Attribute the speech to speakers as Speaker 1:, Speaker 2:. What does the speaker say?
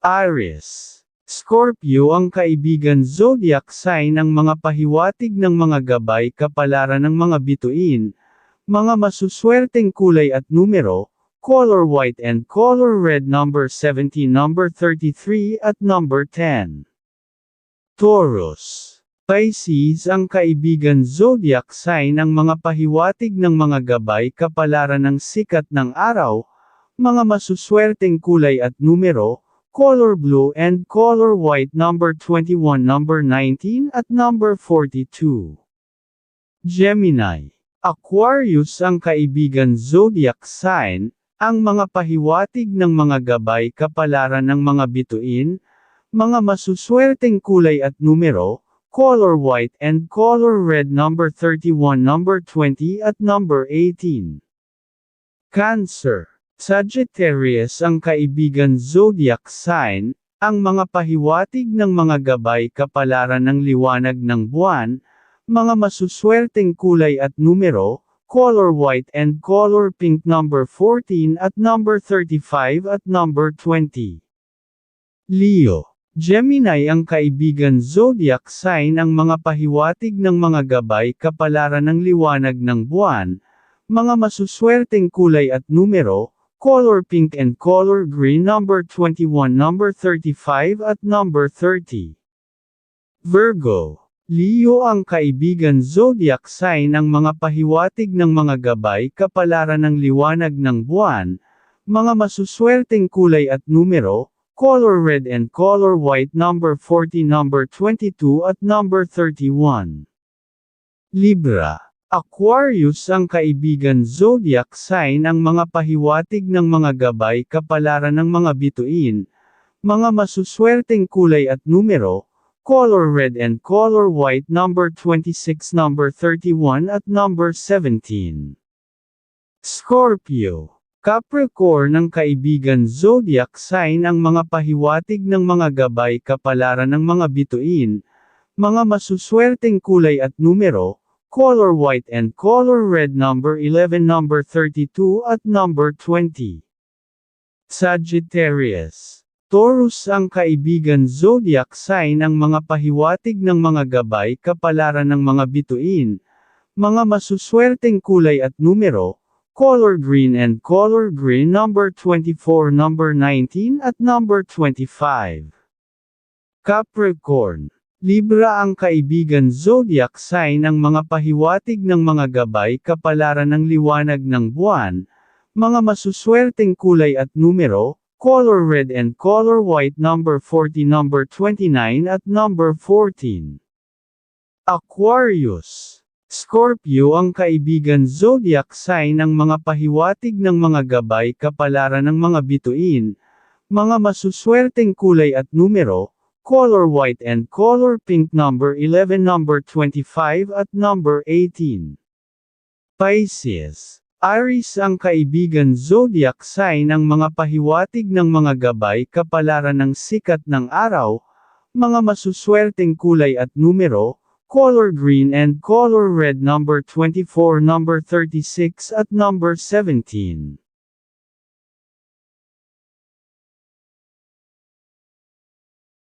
Speaker 1: Aries. Scorpio ang kaibigan zodiac sign ng mga pahiwatig ng mga gabay kapalaran ng mga bituin, mga masuswerteng kulay at numero, color white and color red number 17 number 33 at number 10. Taurus. Pisces ang kaibigan zodiac sign ng mga pahiwatig ng mga gabay kapalaran ng sikat ng araw, mga masuswerteng kulay at numero, color blue and color white number 21 number 19 at number 42. Gemini. Aquarius ang kaibigan zodiac sign, ang mga pahiwatig ng mga gabay kapalaran ng mga bituin, mga masuswerteng kulay at numero, color white and color red number 31 number 20 at number 18. Cancer. Sagittarius ang kaibigan zodiac sign, ang mga pahiwatig ng mga gabay kapalaran ng liwanag ng buwan, mga masuswerteng kulay at numero, color white and color pink number 14 at number 35 at number 20. Leo. Gemini ang kaibigan zodiac sign ang mga pahiwatig ng mga gabay kapalaran ng liwanag ng buwan, mga masuswerteng kulay at numero, color pink and color green number 21 number 35 at number 30. Virgo. Leo ang kaibigan zodiac sign ang mga pahiwatig ng mga gabay kapalaran ng liwanag ng buwan, mga masuswerteng kulay at numero, color red and color white number 40 number 22 at number 31. Libra. Aquarius ang kaibigan zodiac sign ang mga pahiwatig ng mga gabay kapalaran ng mga bituin, mga masuswerteng kulay at numero, color red and color white number 26 number 31 at number 17. Scorpio. Capricorn ang kaibigan zodiac sign ang mga pahiwatig ng mga gabay kapalaran ng mga bituin, mga masuswerteng kulay at numero, color white and color red number 11 number 32 at number 20. Sagittarius. Taurus ang kaibigan zodiac sign ang mga pahiwatig ng mga gabay kapalaran ng mga bituin, mga masuswerteng kulay at numero, color green and color green number 24 number 19 at number 25. Capricorn. Libra ang kaibigan zodiac sign ang mga pahiwatig ng mga gabay kapalaran ng liwanag ng buwan, mga masuswerteng kulay at numero, color red and color white number 40 number 29 at number 14. Aquarius. Scorpio ang kaibigan zodiac sign ng mga pahiwatig ng mga gabay kapalaran ng mga bituin, mga masuswerteng kulay at numero, color white and color pink number 11 number 25 at number 18. Pisces. Aries ang kaibigan zodiac sign ng mga pahiwatig ng mga gabay kapalaran ng sikat ng araw, mga masuswerteng kulay at numero, color green and color red number 24 number 36 at number 17.